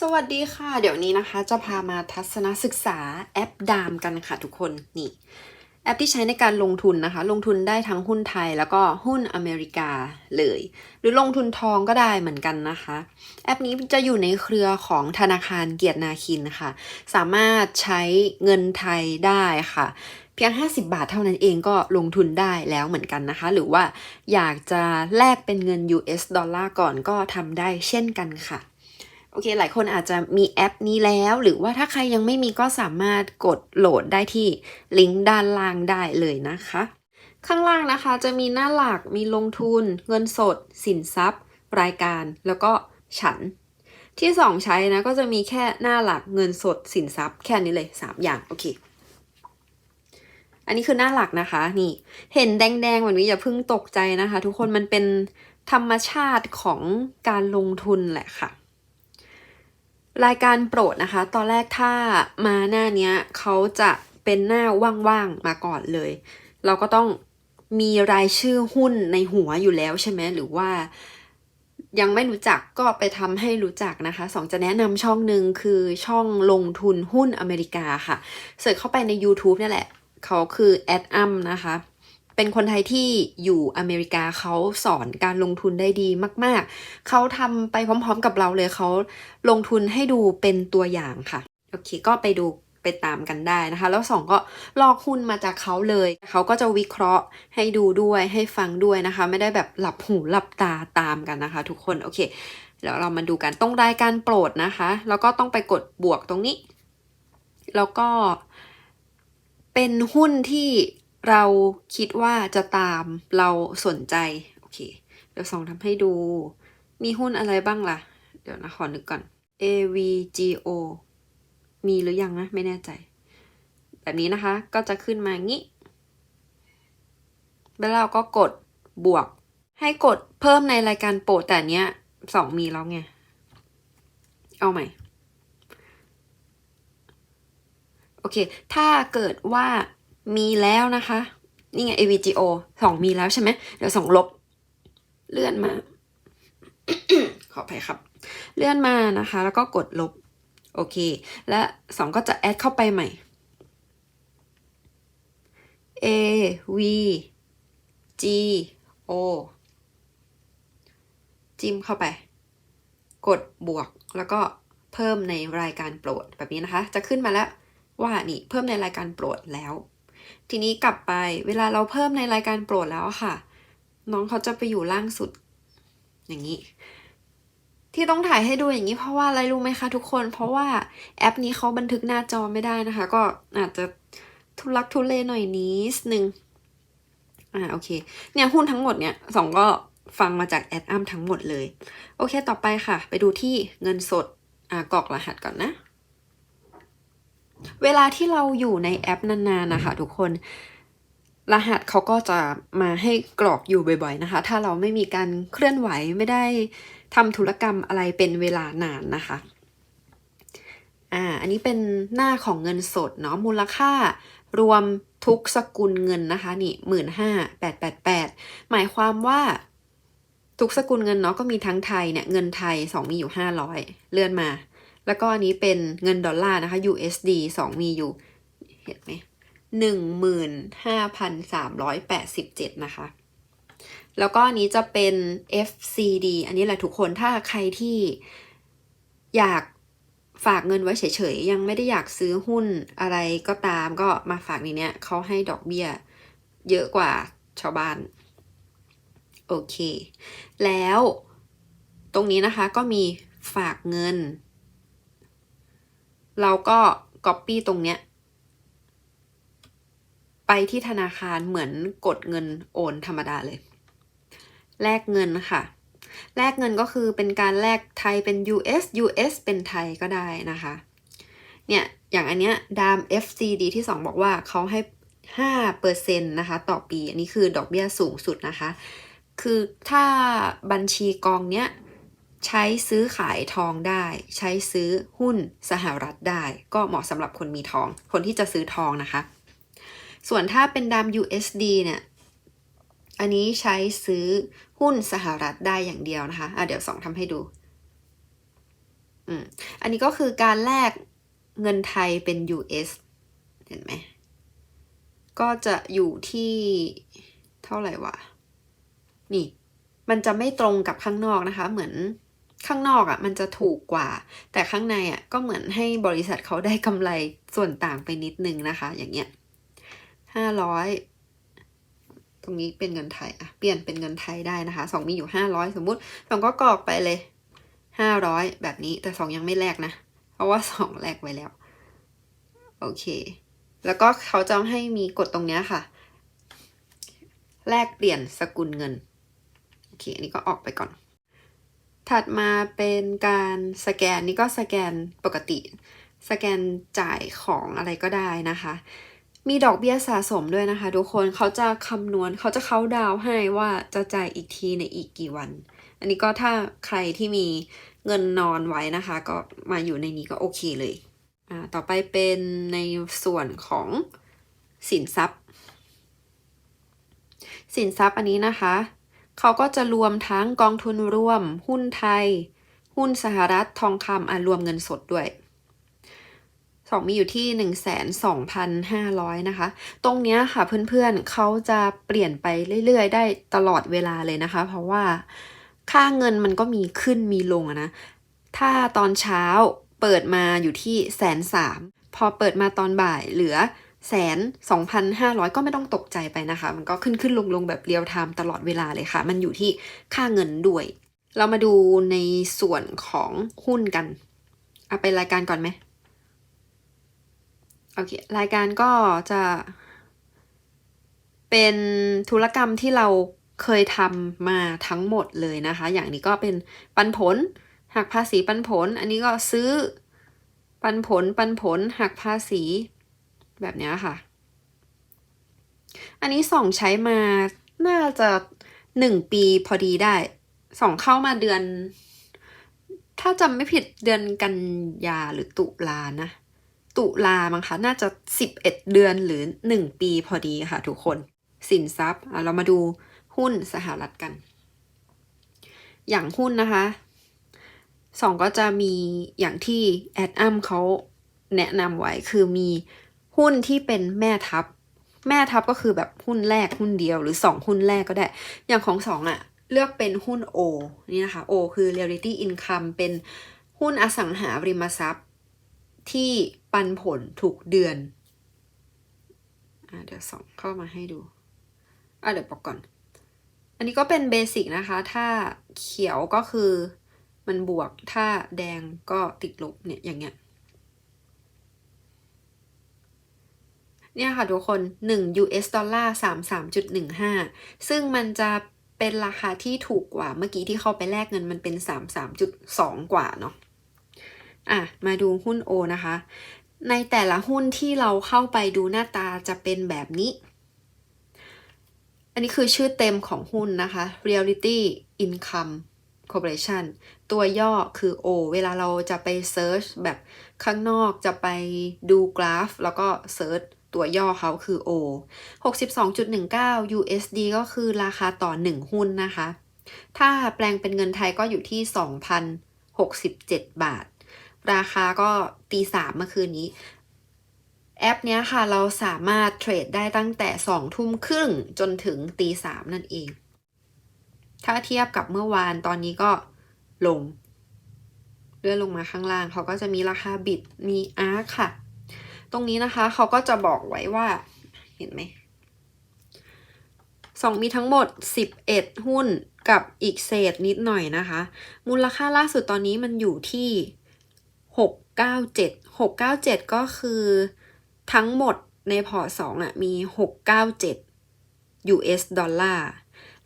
สวัสดีค่ะ เดี๋ยวนี้นะคะ จะพามาทัศนศึกษาแอปดามกันค่ะทุกคนนี่ แอปที่ใช้ในการลงทุนนะคะ ลงทุนได้ทั้งหุ้นไทยแล้วก็หุ้นอเมริกาเลย หรือลงทุนทองก็ได้เหมือนกันนะคะ แอปนี้จะอยู่ในเครือของธนาคารเกียรตินาคินค่ะ สามารถใช้เงินไทยได้ค่ะ เพียง 50 บาทเท่านั้นเองก็ลงทุนได้แล้วเหมือนกันนะคะ หรือว่าอยากจะแลกเป็นเงิน US ดอลลาร์ก่อนก็ทำได้เช่นกันค่ะ โอเค หลายคนอาจจะมีแอปนี้แล้ว หรือว่าถ้าใครยังไม่มีก็สามารถกดโหลดได้ที่ลิงก์ด้านล่างได้เลยนะคะ ข้างล่างนะคะจะมีหน้าหลักมีลงทุน เงินสด สินทรัพย์ รายการ แล้วก็ฉัน ที่สองใช้นะก็จะมีแค่หน้าหลักเงินสด สินทรัพย์แค่นี้เลยสามอย่าง โอเค อันนี้คือหน้าหลักนะคะนี่เห็นแดงๆแบบนี้อย่าเพิ่งตกใจนะคะ ทุกคนมันเป็นธรรมชาติของการลงทุนแหละค่ะ รายการโปรดนะคะ ตอนแรกถ้ามาหน้าเนี้ยเขาจะเป็นหน้าว่างๆมาก่อนเลย เราก็ต้องมีรายชื่อหุ้นในหัวอยู่แล้วใช่ไหมหรือว่ายังไม่รู้จักก็ไปทำให้รู้จักนะคะสองจะแนะนำช่องหนึ่งคือช่องลงทุนหุ้นอเมริกาค่ะ เสิร์ชเข้าไปใน YouTube นี่แหละ เขาคือแอดอัมนะคะ เป็นคนไทยที่อยู่อเมริกาเขาสอนการลงทุนได้ดีมาก ๆ เขาทำไปพร้อมๆกับเราเลยเขาลงทุนให้ดูเป็นตัวอย่างค่ะ โอเค ก็ไปดูไปตามกันได้นะคะ แล้วสองก็ลอกหุ้นมาจากเขาเลย เขาก็จะวิเคราะห์ให้ดูด้วยให้ฟังด้วยนะคะ ไม่ได้แบบหลับหูหลับตาตามกันนะคะ ทุกคน โอเคเดี๋ยวเรามาดูกันตรงรายการโปรดนะคะ แล้วก็ต้องไปกดบวกตรงนี้ แล้วก็เป็นหุ้นที่ เราคิดว่าจะตามเราสนใจ โอเค เดี๋ยวสองทำให้ดู มีหุ้นอะไรบ้างล่ะ เดี๋ยวนะขอนึกก่อน AVGO มีหรือยังนะ ไม่แน่ใจ แบบนี้นะคะก็จะขึ้นมางี้ แล้วเราก็กดบวก ให้กดเพิ่มในรายการโปรดแต่อันเนี้ยสองมีแล้วไง เอาใหม่ โอเค ถ้าเกิดว่า มีแล้วนะคะ นี่ไง AVGO สองมีแล้วใช่ไหมเดี๋ยวสองลบ เลื่อนมา ขออภัยครับ เลื่อนมานะคะ แล้วก็กดลบ โอเค และสองก็จะแอดเข้าไปใหม่ A V G O จิ้มเข้าไป กดบวกแล้วก็เพิ่มในรายการโปรดแบบนี้นะคะ จะขึ้นมาแล้วว่านี่เพิ่มในรายการโปรดแล้ว ทีนี้กลับไปเวลาเราเพิ่มในรายการโปรดแล้วค่ะ น้องเขาจะไปอยู่ล่างสุด อย่างนี้ ที่ต้องถ่ายให้ดูอย่างนี้เพราะว่าอะไรรู้ไหมคะทุกคน เพราะว่าแอปนี้เขาบันทึกหน้าจอไม่ได้นะคะ ก็อาจจะทุลักทุเลหน่อยนิดนึงอ่าโอเค เนี่ยหุ้นทั้งหมดเนี่ยสองก็ฟังมาจากแอดอัมทั้งหมดเลย โอเคต่อไปค่ะ ไปดูที่เงินสดอ่ากรอกรหัสก่อนนะ เวลาที่เราอยู่ในแอปนานๆนะคะทุกคน รหัสเขาก็จะมาให้กรอกอยู่บ่อยๆนะคะ ถ้าเราไม่มีการเคลื่อนไหวไม่ได้ทำธุรกรรมอะไรเป็นเวลานานนะคะอ่าอันนี้เป็นหน้าของเงินสดเนาะมูลค่ารวมทุกสกุลเงินนะคะนี่หมื่นห้าแปดแปดแปดหมายความว่าทุกสกุลเงินเนาะก็มีทั้งไทยเนี่ยเงินไทยสองมีอยู่ห้าร้อยเลื่อนมา แล้วก็อันนี้เป็นเงินดอลลาร์นะคะ USD สองมีอยู่ เห็นไหมหนึ่งหมื่นห้าพันสามร้อยแปดสิบเจ็ดนะคะ แล้วก็อันนี้จะเป็น FCD อันนี้แหละทุกคนถ้าใครที่อยากฝากเงินไว้เฉยๆ ยังไม่ได้อยากซื้อหุ้นอะไรก็ตามก็มาฝากในเนี้ยเขาให้ดอกเบี้ยเยอะกว่าชาวบ้าน โอเค แล้วตรงนี้นะคะก็มีฝากเงิน เราก็ Copy ตรงเนี้ย ไปที่ธนาคารเหมือนกดเงินโอนธรรมดาเลย แลกเงินค่ะ แลกเงินก็คือเป็นการแลกไทยเป็น US US เป็นไทยก็ได้นะคะ เนี่ย อย่างอันเนี้ยดาม FCD ที่ 2 บอกว่าเขาให้5%นะคะต่อปี อันนี้คือดอกเบี้ยสูงสุดนะคะ คือถ้าบัญชีกองเนี้ย ใช้ซื้อขายทองได้ ใช้ซื้อหุ้นสหรัฐได้ ก็เหมาะสำหรับคนมีทอง คนที่จะซื้อทองนะคะ ส่วนถ้าเป็นดาม USD เนี่ยอันนี้ใช้ซื้อหุ้นสหรัฐได้อย่างเดียวนะคะอะเดี๋ยวสองทำให้ดูอืมอันนี้ก็คือการแลกเงินไทยเป็น US เห็นไหม ก็จะอยู่ที่เท่าไหร่วะ นี่ มันจะไม่ตรงกับข้างนอกนะคะ เหมือน ข้างนอกอะ่ะมันจะถูกกว่า แต่ข้างในอะ่ะก็เหมือนให้บริษัทเขาได้กำไรส่วนต่างไปนิดนึงนะคะ อย่างเงี้ยห้าร้อยตรงนี้เป็นเงินไทยอะเปลี่ยนเป็นเงินไทยได้นะคะสองมีอยู่ห้าร้อยสมมุติสองก็กรอกไปเลยห้าร้อยแบบนี้แต่สองยังไม่แลกนะ เพราะว่าสองแลกไว้แล้ว โอเค แล้วก็เขาจะให้มีกดตรงเนี้ยค่ะ แลกเปลี่ยนสกุลเงิน โอเค อันนี้ก็ออกไปก่อน ถัดมาเป็นการสแกนนี่ก็สแกนปกติ สแกนจ่ายของอะไรก็ได้นะคะ มีดอกเบี้ยสะสมด้วยนะคะ ทุกคนเขาจะคำนวณเขาจะเข้าดาวให้ว่าจะจ่ายอีกทีในอีกกี่วัน อันนี้ก็ถ้าใครที่มีเงินนอนไว้นะคะ ก็มาอยู่ในนี้ก็โอเคเลยอ่าต่อไปเป็นในส่วนของสินทรัพย์ สินทรัพย์อันนี้นะคะ เขาก็จะรวมทั้งกองทุนรวม หุ้นไทย หุ้นสหรัฐทองคำอะรวมเงินสดด้วยสองมีอยู่ที่หนึ่งแสนสองพันห้าร้อยนะคะ ตรงเนี้ยค่ะเพื่อนๆเขาจะเปลี่ยนไปเรื่อยๆ ได้ตลอดเวลาเลยนะคะ เพราะว่าค่าเงินมันก็มีขึ้นมีลงนะ ถ้าตอนเช้าเปิดมาอยู่ที่แสนสามพอเปิดมาตอนบ่ายเหลือ แสนสองพันห้าร้อยก็ไม่ต้องตกใจไปนะคะ มันก็ขึ้นขึ้นลงลงแบบเรียลไทม์ตลอดเวลาเลยค่ะ มันอยู่ที่ค่าเงินด้วย เรามาดูในส่วนของหุ้นกัน เอาไปรายการก่อนไหมโอเค รายการก็จะ เป็นธุรกรรมที่เราเคยทำมาทั้งหมดเลยนะคะ อย่างนี้ก็เป็นปันผล หักภาษีปันผล อันนี้ก็ซื้อปันผลปันผลหักภาษี แบบนี้ค่ะ อันนี้ส่องใช้มาน่าจะหนึ่งปีพอดีได้ส่องเข้ามาเดือน ถ้าจำไม่ผิดเดือนกันยาหรือตุลานะ ตุลามั้งคะน่าจะสิบเอ็ดเดือนหรือหนึ่งปีพอดีค่ะทุกคน สินทรัพย์เรามาดูหุ้นสหรัฐกัน อย่างหุ้นนะคะสองก็จะมีอย่างที่แอดอัมเขาแนะนำไว้คือมี หุ้นที่เป็นแม่ทัพ แม่ทัพก็คือแบบหุ้นแรกหุ้นเดียวหรือสองหุ้นแรกก็ได้ อย่างของสองอะเลือกเป็นหุ้น O นี่นะคะ O คือ Reality Income เป็นหุ้นอสังหาริมทรัพย์ ที่ปันผลทุกเดือนอเดี๋ยวส่องเข้ามาให้ดูอะเดี๋ยวบอกก่อน อันนี้ก็เป็นเบสิกนะคะ ถ้าเขียวก็คือมันบวก ถ้าแดงก็ติดลบเนี่ยอย่างเงี้ย เนี่ยค่ะทุกคน 1 US ดอลลาร์33.15 ซึ่งมันจะเป็นราคาที่ถูกกว่าเมื่อกี้ที่เข้าไปแลกเงินมันเป็น 33.2 กว่าเนาะอะ มาดูหุ้น O นะคะ ในแต่ละหุ้นที่เราเข้าไปดูหน้าตาจะเป็นแบบนี้ อันนี้คือชื่อเต็มของหุ้นนะคะ Reality Income Corporation ตัวย่อคือ O เวลาเราจะไปเซิร์ชแบบข้างนอกจะไปดูกราฟ แล้วก็เซิร์ช ตัวย่อเขาคือ O 62.19 USD ก็คือราคาต่อ 1 หุ้นนะคะ ถ้าแปลงเป็นเงินไทยก็อยู่ที่ 2,067 บาท ราคาก็ตีสามเมื่อคืนนี้ แอปเนี้ยค่ะเราสามารถเทรดได้ตั้งแต่ 2 ทุ่มครึ่งจนถึงตีสามนั่นเอง ถ้าเทียบกับเมื่อวานตอนนี้ก็ลงเลื่อนลงมาข้างล่างเขาก็จะมีราคาบิตมีอาร์ค่ะ ตรงนี้นะคะเขาก็จะบอกไว้ว่าเห็นไหมสองมีทั้งหมด 11 หุ้นกับอีกเศษนิดหน่อยนะคะ มูลค่าล่าสุดตอนนี้มันอยู่ที่ 697 697 ก็คือทั้งหมดในพอร์ตสองอะมี 697 US ดอลลาร์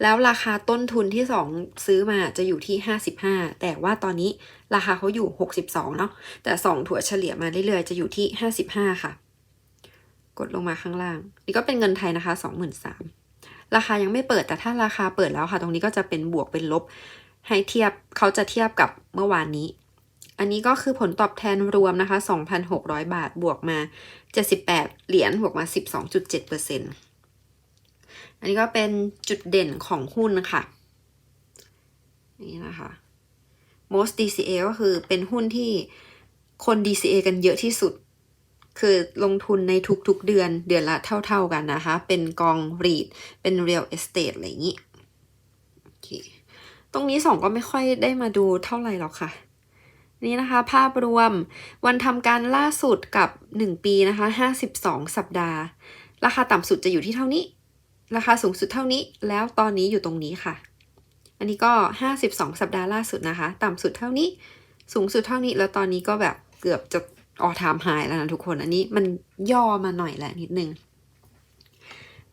แล้วราคาต้นทุนที่ 2 ซื้อมาจะอยู่ที่ 55 แต่ว่าตอนนี้ราคาเขาอยู่ 62 เนาะ แต่ 2 ถั่วเฉลี่ยมาเรื่อยๆ จะอยู่ที่ 55 ค่ะ กดลงมาข้างล่าง นี่ก็เป็นเงินไทยนะคะ 23,000ราคายังไม่เปิด แต่ถ้าราคาเปิดแล้วค่ะ ตรงนี้ก็จะเป็นบวกเป็นลบ ให้เทียบเขาจะเทียบกับเมื่อวานนี้ อันนี้ก็คือผลตอบแทนรวมนะคะ 2,600 บาท บวกมา 78 เหรียญ บวกมา 12.7%อัน อันนี้ก็เป็นจุดเด่นของหุ้นค่ะนี่นะคะ most DCA ก็คือเป็นหุ้นที่คน DCA กันเยอะที่สุด คือลงทุนในทุกๆเดือนเดือนละเท่า ๆกันนะคะ เป็นกอง REIT เป็น real estate อะไรอย่างนี้โอเคตรงนี้สองก็ไม่ค่อยได้มาดูเท่าไหร่หรอกค่ะ นี่นะคะภาพรวมวันทำการล่าสุดกับ 1 ปีนะคะ 52 สัปดาห์ ราคาต่ำสุดจะอยู่ที่เท่านี้ ราคาสูงสุดเท่านี้ แล้วตอนนี้อยู่ตรงนี้ค่ะ อันนี้ก็ 52 สัปดาห์ล่าสุดนะคะ ต่ำสุดเท่านี้ สูงสุดเท่านี้ แล้วตอนนี้ก็แบบเกือบจะออทามไฮแล้วนะทุกคน อันนี้มันย่อมาหน่อยแหละนิดนึง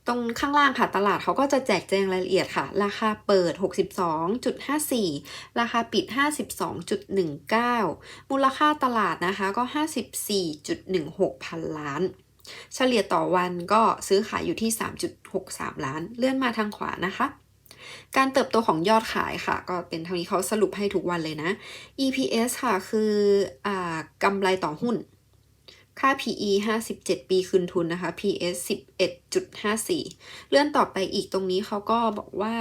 ตรงข้างล่างค่ะ ตลาดเขาก็จะแจกแจงรายละเอียดค่ะ ราคาเปิด 62.54 ราคาปิด 52.19 มูลค่าตลาดนะคะก็ 54.16 พันล้าน เฉลี่ยต่อวันก็ซื้อขายอยู่ที่ 3.63 ล้าน เลื่อนมาทางขวานะคะ การเติบโตของยอดขายค่ะ ก็เป็นเท่านี้เขาสรุปให้ทุกวันเลยนะ EPS ค่ะคืออ่ากำไรต่อหุ้น ค่า PE 57 ปีคืนทุนนะคะ PS 11.54 เลื่อนต่อไปอีกตรงนี้เขาก็บอกว่า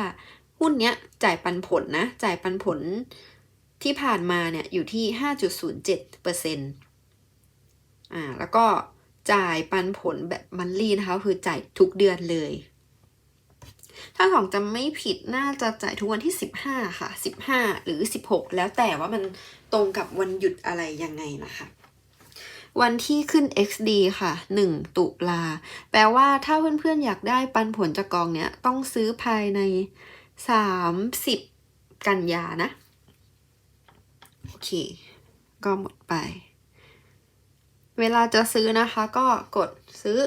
หุ้นเนี้ยจ่ายปันผลนะ จ่ายปันผลที่ผ่านมาเนี่ยอยู่ที่ 5.07%อ่าแล้วก็ จ่ายปันผลแบบมันลีนะคะคือจ่ายทุกเดือนเลย ถ้าของจำไม่ผิดน่าจะจ่ายทุกวันที่ 15 ค่ะ 15 หรือ 16 แล้วแต่ว่ามันตรงกับวันหยุดอะไรยังไงนะคะวันที่ขึ้น XD ค่ะ 1 ตุลา แปลว่าถ้าเพื่อนๆ อยากได้ปันผลจากกองเนี้ย ต้องซื้อภายใน 30 กันยานะ โอเค ก็หมดไป เวลาจะซื้อนะคะก็กดซื้อ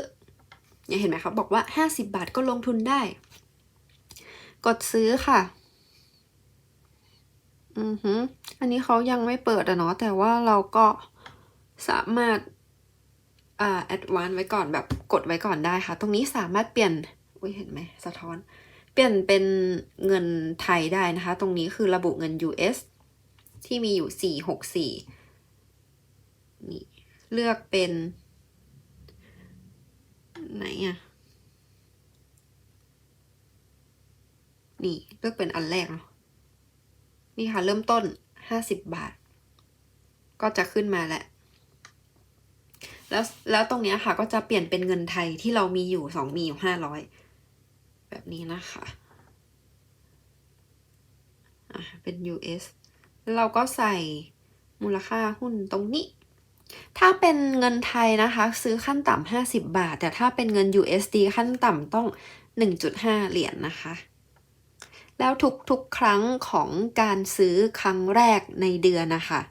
เนี่ยเห็นไหมคะบอกว่า 50 บาทก็ลงทุนได้ กดซื้อค่ะ อือฮึอันนี้เขายังไม่เปิดอะเนาะแต่ว่าเราก็สามารถอ่าแอดวานไว้ก่อนแบบกดไว้ก่อนได้ค่ะ ตรงนี้สามารถเปลี่ยนอุ้ยเห็นไหมสะท้อน เปลี่ยนเป็นเงินไทยได้นะคะ ตรงนี้คือระบุเงิน US ที่มีอยู่ 464นี่ เลือกเป็นไหนอะนี่เลือกเป็นอันแรกเนาะนี่ค่ะ เริ่มต้น50บาท ก็จะขึ้นมาแล้วแล้วแล้วตรงนี้ค่ะก็จะเปลี่ยนเป็นเงินไทยที่เรามีอยู่สองมีอยู่ห้าร้อยแบบนี้นะคะอะเป็น US แล้วเราก็ใส่มูลค่าหุ้นตรงนี้ ถ้าเป็นเงินไทยนะคะ ซื้อขั้นต่ำห้าสิบบาท แต่ถ้าเป็นเงิน USD ขั้นต่ำต้องหนึ่งจุดห้าเหรียญนนะคะ แล้วทุกๆครั้งของการซื้อครั้งแรกในเดือนนะคะ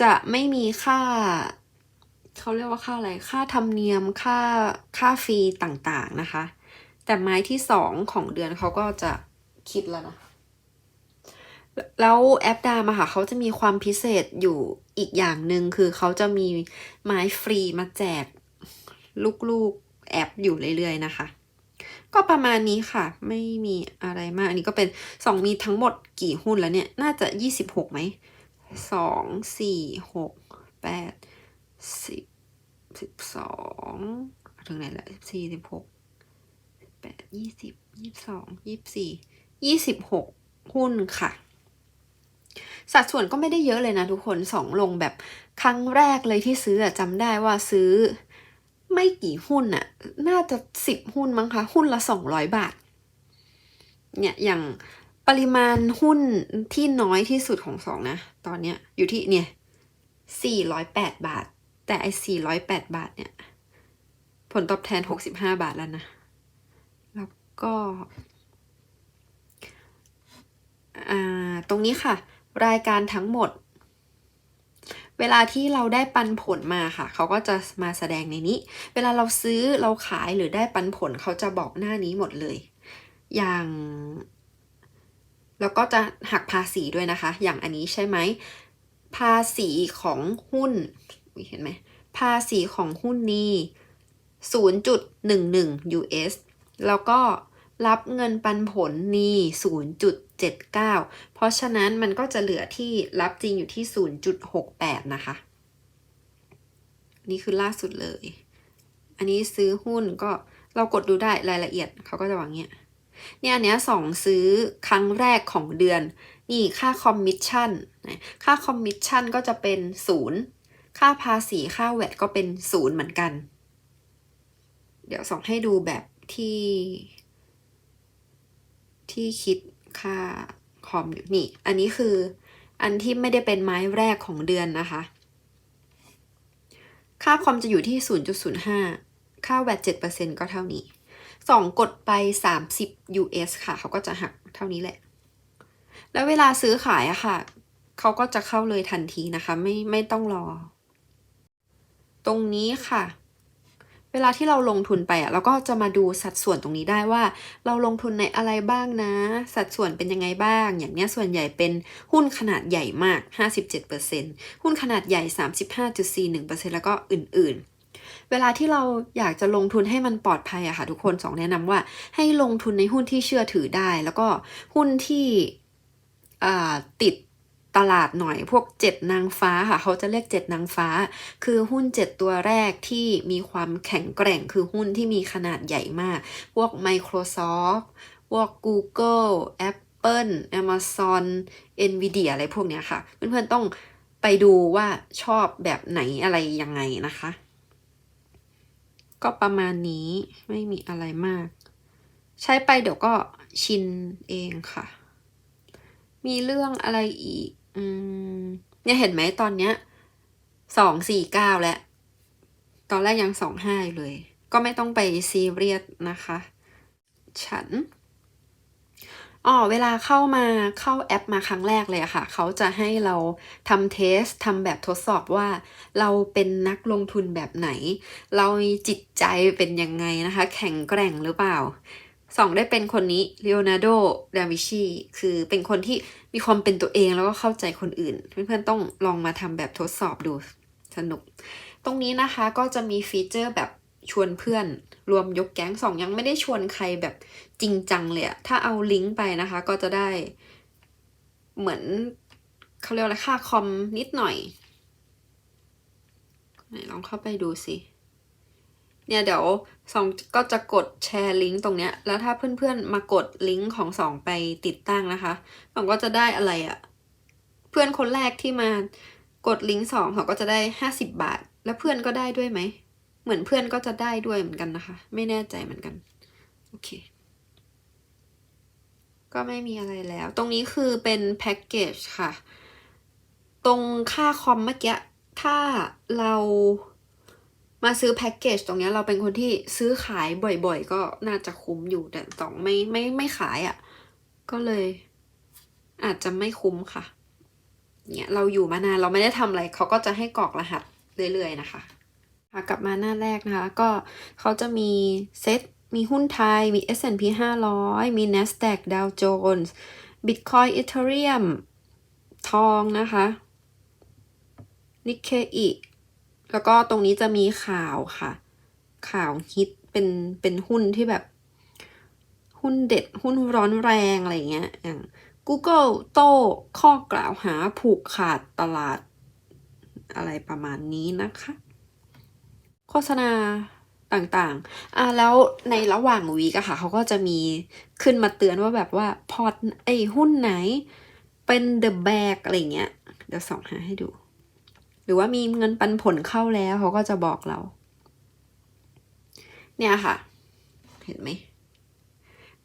จะไม่มีค่าเขาเรียกว่าค่าอะไร ค่าธรรมเนียม ค่า ค่าฟรีต่างๆนะคะ แต่ไม้ที่สองของเดือนเขาก็จะคิดแล้วนะ แล้วแอปดามาค่ะเขาจะมีความพิเศษอยู่อีกอย่างหนึ่งคือเขาจะมีไม้ฟรีมาแจกลูกๆแอปอยู่เรื่อยๆนะคะ ก็ประมาณนี้ค่ะ ไม่มีอะไรมาก อันนี้ก็เป็นสองมีทั้งหมดกี่หุ้นแล้วเนี่ย น่าจะยี่สิบหกไหมสองสี่หกแปดสิบสิบสองถึงไหนละสี่สิบหกแปดยี่สิบยี่สิบสองยี่สิบสี่ยี่สิบหกหุ้นค่ะ สัดส่วนก็ไม่ได้เยอะเลยนะทุกคนสองลงแบบครั้งแรกเลยที่ซื้ออะจำได้ว่าซื้อไม่กี่หุ้นอะน่าจะสิบหุ้นมั้งคะ หุ้นละสองร้อยบาท เนี่ยอย่างปริมาณหุ้นที่น้อยที่สุดของสองนะ ตอนเนี้ยอยู่ที่เนี่ยสี่ร้อยแปดบาท แต่ไอ้สี่ร้อยแปดบาทเนี่ย ผลตอบแทนหกสิบห้าบาทแล้วนะ แล้วก็ อ่า ตรงนี้ค่ะ รายการทั้งหมด เวลาที่เราได้ปันผลมาค่ะ เขาก็จะมาแสดงในนี้ เวลาเราซื้อเราขายหรือได้ปันผลเขาจะบอกหน้านี้หมดเลย อย่างแล้วก็จะหักภาษีด้วยนะคะ อย่างอันนี้ใช่ไหม ภาษีของหุ้น เห็นไหม ภาษีของหุ้นนี้ 0.11 US แล้วก็รับเงินปันผลนี่ 0.79 เพราะฉะนั้นมันก็จะเหลือที่รับจริงอยู่ที่ 0.68 นะคะ นี่คือล่าสุดเลย อันนี้ซื้อหุ้นก็เรากดดูได้รายละเอียดเขาก็จะวางเงี้ยเนี่ยอันเนี้ยสองซื้อครั้งแรกของเดือน นี่ค่าคอมมิชชั่นค่าคอมมิชชั่นก็จะเป็นศูนย์ค่าภาษีค่าแวดก็เป็นศูนย์เหมือนกัน เดี๋ยวส่งให้ดูแบบที่ ที่คิด ค่าคอมอยู่นี่ อันนี้คืออันที่ไม่ได้เป็นไม้แรกของเดือนนะคะ ค่าคอมจะอยู่ที่ 0.05 ค่าแวด7%ก็เท่านี้สองกดไป 30 US ค่ะ เขาก็จะหักเท่านี้แหละ แล้วเวลาซื้อขายอะค่ะ เขาก็จะเข้าเลยทันทีนะคะ ไม่ไม่ต้องรอ ตรงนี้ค่ะ เวลาที่เราลงทุนไปอะเราก็จะมาดูสัดส่วนตรงนี้ได้ว่า เราลงทุนในอะไรบ้างนะ สัดส่วนเป็นยังไงบ้าง อย่างเนี้ยส่วนใหญ่เป็นหุ้นขนาดใหญ่มาก 57%หุ้นขนาดใหญ่ 35.41%แล้วก็อื่นๆเวลาที่เราอยากจะลงทุนให้มันปลอดภัยอะค่ะทุกคนสองแนะนำว่า ให้ลงทุนในหุ้นที่เชื่อถือได้ แล้วก็หุ้นที่ติด ตลาดหน่อยพวกเจ็ดนางฟ้าค่ะ เขาจะเรียกเจ็ดนางฟ้า คือหุ้นเจ็ดตัวแรกที่มีความแข็งแกร่งคือหุ้นที่มีขนาดใหญ่มาก พวก Microsoft พวก Google Apple Amazon Nvidia อะไรพวกเนี้ยค่ะ เพื่อนๆต้องไปดูว่าชอบแบบไหนอะไรยังไงนะคะ ก็ประมาณนี้ไม่มีอะไรมาก ใช้ไปเดี๋ยวก็ชินเองค่ะมีเรื่องอะไรอีก อืม เนี่ยเห็นไหมตอนเนี้ยสองสี่เก้าแล้วตอนแรกยังสองห้าเลย ก็ไม่ต้องไปซีเรียสนะคะ ฉันอ๋อเวลาเข้ามาเข้าแอปมาครั้งแรกเลยค่ะ เขาจะให้เราทำเทสทำแบบทดสอบว่า เราเป็นนักลงทุนแบบไหน เรามีจิตใจเป็นยังไงนะคะ แข็งแกร่งหรือเปล่า สองได้เป็นคนนี้เลโอนาร์โด ดาวิชีคือเป็นคนที่มีความเป็นตัวเองแล้วก็เข้าใจคนอื่น เพื่อนๆต้องลองมาทำแบบทดสอบดูสนุก ตรงนี้นะคะก็จะมีฟีเจอร์แบบชวนเพื่อน รวมยกแก๊งสองยังไม่ได้ชวนใครแบบจริงจังเลยอะถ้าเอาลิงก์ไปนะคะก็จะได้เหมือนเขาเรียกอะไรค่าคอมนิดหน่อยไหนลองเข้าไปดูสิ เนี่ยเดี๋ยวสองก็จะกดแชร์ลิงก์ตรงเนี้ย แล้วถ้าเพื่อนๆมากดลิงก์ของสองไปติดตั้งนะคะสองก็จะได้อะไรอะเพื่อนคนแรกที่มากดลิงก์สองสองก็จะได้ห้าสิบบาท แล้วเพื่อนก็ได้ด้วยไหม เหมือนเพื่อนก็จะได้ด้วยเหมือนกันนะคะ ไม่แน่ใจเหมือนกัน โอเค ก็ไม่มีอะไรแล้ว ตรงนี้คือเป็นแพ็กเกจค่ะ ตรงค่าคอมเมื่อกี้ ถ้าเรา มาซื้อแพ็กเกจตรงนี้เราเป็นคนที่ซื้อขายบ่อยๆ ก็น่าจะคุ้มอยู่แต่สองไม่ไม่ไม่ขายอะ่ะ ก็เลย อาจจะไม่คุ้มค่ะ เนี่ยเราอยู่มานานเราไม่ได้ทำอะไรเขาก็จะให้กรอกรหัสเรื่อยๆนะคะค่ะกลับมาหน้าแรกนะคะ ก็เขาจะมีเซตมีหุ้นไทย มี S&P 500 มี NASDAQ Dow Jones Bitcoin Ethereum ทองนะคะ นิเคอี แล้วก็ตรงนี้จะมีข่าวค่ะ ข่าวฮิตเป็นเป็นหุ้นที่แบบ หุ้นเด็ดหุ้นร้อนแรงอะไรเงี้ยอย่าง Google โต้ข้อกล่าวหาผูกขาดตลาดอะไรประมาณนี้นะคะ โฆษณาต่างๆ อ่าแล้วในระหว่างวีกอะค่ะเขาก็จะมีขึ้นมาเตือนว่าแบบว่าพอร์ตไอหุ้นไหนเป็นเดอะแบกอะไรเงี้ย เดี๋ยวส่องหาให้ดู หรือว่ามีเงินปันผลเข้าแล้วเขาก็จะบอกเรา เนี่ยค่ะ เห็นไหม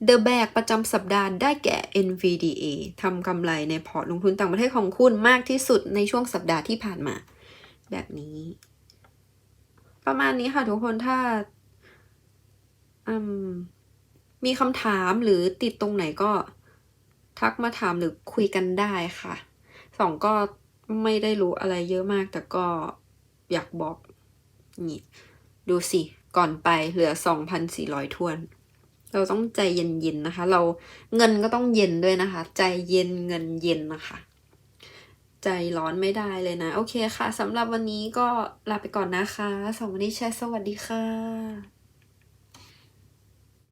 The Bag ประจำสัปดาห์ได้แก่ NVDA ทำกำไรในพอร์ตลงทุนต่างประเทศของคุณมากที่สุดในช่วงสัปดาห์ที่ผ่านมา แบบนี้ ประมาณนี้ค่ะทุกคนถ้ามมีคำถามหรือติดตรงไหนก็ทักมาถามหรือคุยกันได้ค่ะสองก็ ไม่ได้รู้อะไรเยอะมาก แต่ก็อยากบอกนี่ดูสิ ก่อนไปเหลือ 2,400ทวน เราต้องใจเย็นๆนะคะ เราเงินก็ต้องเย็นด้วยนะคะ ใจเย็นเงินเย็นนะคะ ใจร้อนไม่ได้เลยนะ โอเคค่ะสำหรับวันนี้ก็ลาไปก่อนนะคะสวัสดีแชร์สวัสดีค่ะ